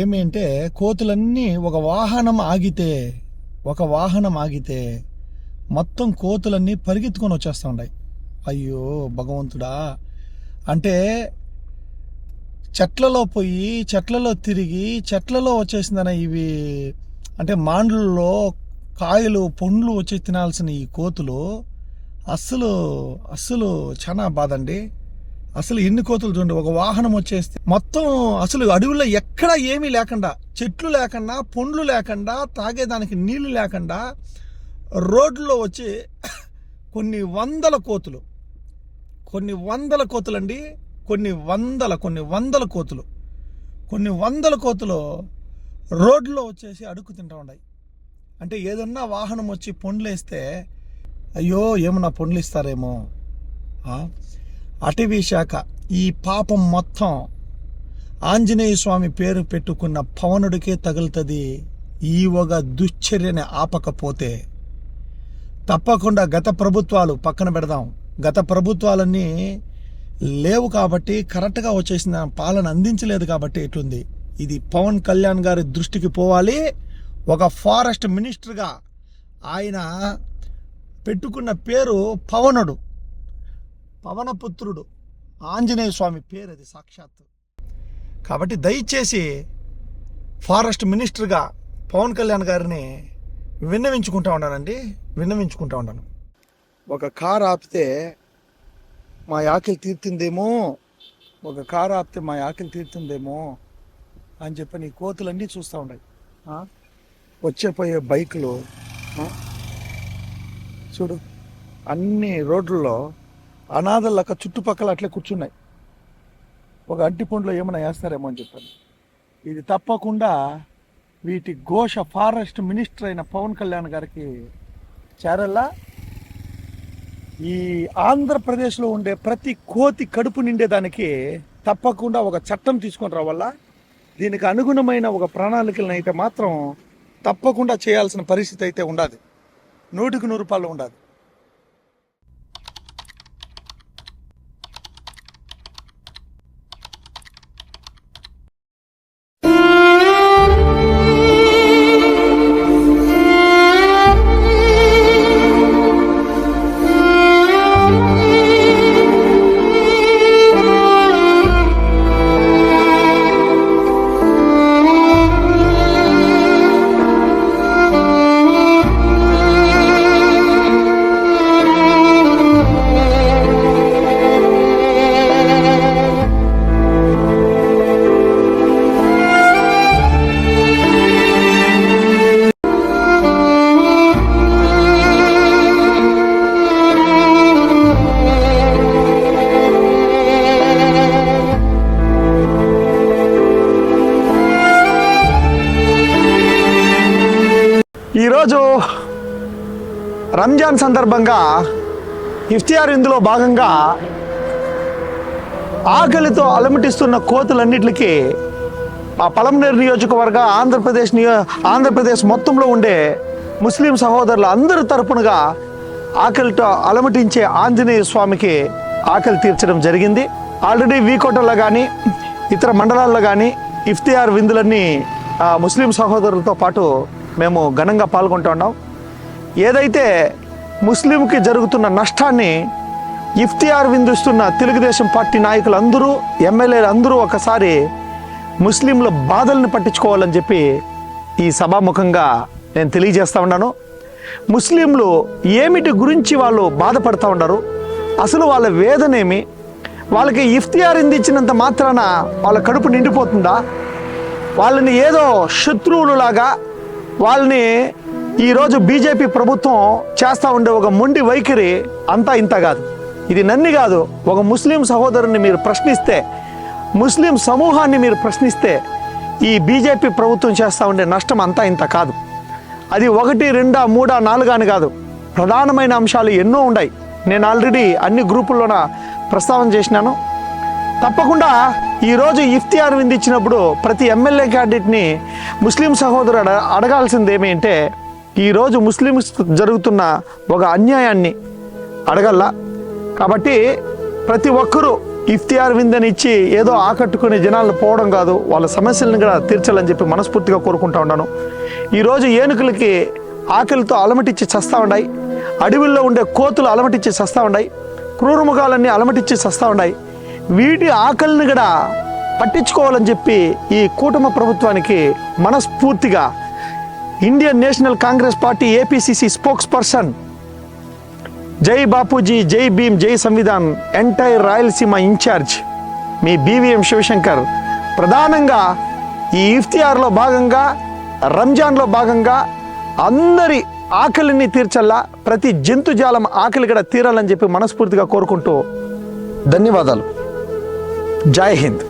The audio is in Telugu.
ఏమి అంటే కోతులన్నీ ఒక వాహనం ఆగితే ఒక వాహనం ఆగితే మొత్తం కోతులన్నీ పరిగెత్తుకొని వచ్చేస్తూ ఉన్నాయి అయ్యో భగవంతుడా. అంటే చెట్లలో పోయి చెట్లలో తిరిగి చెట్లలో వచ్చేసిందన ఇవి అంటే మాండ్లలో కాయలు పండ్లు వచ్చి తినాల్సిన ఈ కోతులు అస్సలు అస్సలు చాలా బాధ అండి. అసలు ఎన్ని కోతులు చూడండి ఒక వాహనం వచ్చేస్తే మొత్తం అసలు అడవుల్లో ఎక్కడా ఏమీ లేకుండా చెట్లు లేకుండా పండ్లు లేకుండా తాగేదానికి నీళ్ళు లేకుండా రోడ్లో వచ్చి కొన్ని వందల కోతులు. కొన్ని వందల కోతులండి కొన్ని వందల కొన్ని వందల కోతులు. కొన్ని వందల కోతులు రోడ్లో వచ్చేసి అడుక్కు తింటూ ఉన్నాయి అంటే ఏదన్నా వాహనం వచ్చి పండ్లు వేస్తే అయ్యో ఏమన్నా పండ్లు ఇస్తారేమో అటవీ శాఖ ఈ పాపం మొత్తం ఆంజనేయ స్వామి పేరు పెట్టుకున్న పవనుడికే తగులుతుంది. ఈ ఒక దుశ్చర్యని ఆపకపోతే తప్పకుండా గత ప్రభుత్వాలు పక్కన పెడదాం. గత ప్రభుత్వాలన్నీ లేవు కాబట్టి కరెక్ట్గా వచ్చేసిన పాలన అందించలేదు కాబట్టి ఎట్లుంది? ఇది పవన్ కళ్యాణ్ గారి దృష్టికి పోవాలి. ఒక ఫారెస్ట్ మినిస్టర్గా ఆయన పెట్టుకున్న పేరు పవనుడు. పవనపుత్రుడు ఆంజనేయ స్వామి పేరు అది సాక్షాత్తు. కాబట్టి దయచేసి ఫారెస్ట్ మినిస్టర్గా పవన్ కళ్యాణ్ గారిని విన్నవించుకుంటా ఉన్నానండి విన్నవించుకుంటా ఉన్నాను ఒక కారు ఆపితే మా ఆకలి తీరుతుందేమో ఒక కారు ఆపితే మా ఆకలి తీరుతుందేమో అని చెప్పి నీ కోతులన్నీ చూస్తూ ఉన్నాయి వచ్చే పోయే బైకులు చూడు అన్ని రోడ్లలో అనాథలక చుట్టుపక్కల అట్లే కూర్చున్నాయి. ఒక అంటిపండులో పండ్లో ఏమైనా వేస్తారేమో అని చెప్పాను. ఇది తప్పకుండా వీటి ఘోష ఫారెస్ట్ మినిస్టర్ అయిన పవన్ కళ్యాణ్ గారికి చేరల్లా. ఈ ఆంధ్రప్రదేశ్లో ఉండే ప్రతి కోతి కడుపు నిండేదానికి తప్పకుండా ఒక చట్టం తీసుకొని రావాలా? దీనికి అనుగుణమైన ఒక ప్రణాళికలను అయితే మాత్రం తప్పకుండా చేయాల్సిన పరిస్థితి అయితే ఉండదు. నూటికి నూరు రూపాయలు ఉండదు. ఈరోజు రంజాన్ సందర్భంగా ఇఫ్తియార్ ఇందులో భాగంగా ఆకలితో అలమటిస్తున్న కోతులన్నిటికీ ఆ పలంనేరు నియోజకవర్గ ఆంధ్రప్రదేశ్ నియో ఆంధ్రప్రదేశ్ మొత్తంలో ఉండే ముస్లిం సహోదరుల అందరి తరపునగా ఆకలితో అలమటించే ఆంజనేయ స్వామికి ఆకలి తీర్చడం జరిగింది. ఆల్రెడీ వీకోటలో కానీ ఇతర మండలాల్లో కానీ ఇఫ్తియార్ విందులన్నీ ముస్లిం సహోదరులతో పాటు మేము ఘనంగా పాల్గొంటున్నాం ఏదైతే ముస్లింకి జరుగుతున్న నష్టాన్ని ఇఫ్తియార్ విందుస్తున్న తెలుగుదేశం పార్టీ నాయకులు అందరూ ఎమ్మెల్యేలు అందరూ ఒకసారి ముస్లింల బాధల్ని పట్టించుకోవాలని చెప్పి ఈ సభాముఖంగా నేను తెలియజేస్తూ ఉన్నాను. ముస్లింలు ఏమిటి గురించి వాళ్ళు బాధపడుతూ ఉన్నారు అసలు వాళ్ళ వేదనేమి? వాళ్ళకి ఇఫ్తియార్ ఇందించినంత మాత్రాన వాళ్ళ కడుపు నిండిపోతుందా? వాళ్ళని ఏదో శత్రువులులాగా వాళ్ళని ఈరోజు బీజేపీ ప్రభుత్వం చేస్తూ ఉండే ఒక మొండి వైఖరి అంతా ఇంత కాదు. ఇది నన్ని కాదు ఒక ముస్లిం సహోదరుని మీరు ప్రశ్నిస్తే ముస్లిం సమూహాన్ని మీరు ప్రశ్నిస్తే ఈ బీజేపీ ప్రభుత్వం చేస్తూ ఉండే నష్టం అంతా ఇంత కాదు. అది ఒకటి రెండా మూడా నాలుగా అని కాదు. ప్రధానమైన అంశాలు ఎన్నో ఉన్నాయి నేను ఆల్రెడీ అన్ని గ్రూపుల్లోన ప్రస్తావన చేసినాను. తప్పకుండా ఈరోజు ఇఫ్తియార్ విందు ఇచ్చినప్పుడు ప్రతి ఎమ్మెల్యే క్యాండిడేట్ని ముస్లిం సహోదరుడు అడ అడగాల్సింది ఏమి అంటే ఈరోజు ముస్లిమ్స్ జరుగుతున్న ఒక అన్యాయాన్ని అడగల్లా? కాబట్టి ప్రతి ఒక్కరూ ఇఫ్తియార్ విందని ఇచ్చి ఏదో ఆకట్టుకునే జనాలను పోవడం కాదు వాళ్ళ సమస్యలను కూడా తీర్చాలని చెప్పి మనస్ఫూర్తిగా కోరుకుంటా ఉన్నాను. ఈరోజు ఏనుకలకి ఆకలితో అలమటిచ్చి చస్తా ఉన్నాయి అడవిల్లో ఉండే కోతులు అలమటిచ్చి చస్తా ఉన్నాయి క్రూరముఖాలన్నీ అలమటిచ్చి చస్తా ఉన్నాయి వీటి ఆకలిని కూడా పట్టించుకోవాలని చెప్పి ఈ కూటమి ప్రభుత్వానికి మనస్ఫూర్తిగా Indian National Congress party APCC spokesperson జై బాపూజీ జై భీమ్ జై సంవిధాన్ ఎంటైర్ రాయలసీమ ఇన్ఛార్జ్ మీ బీవీఎం శివశంకర్ ప్రధానంగా ఈ ఇఫ్తియార్లో భాగంగా రంజాన్లో భాగంగా అందరి ఆకలిని తీర్చల్లా ప్రతి జంతుజాలం ఆకలి కూడా తీరాలని చెప్పి మనస్ఫూర్తిగా కోరుకుంటూ ధన్యవాదాలు. జై హింద్.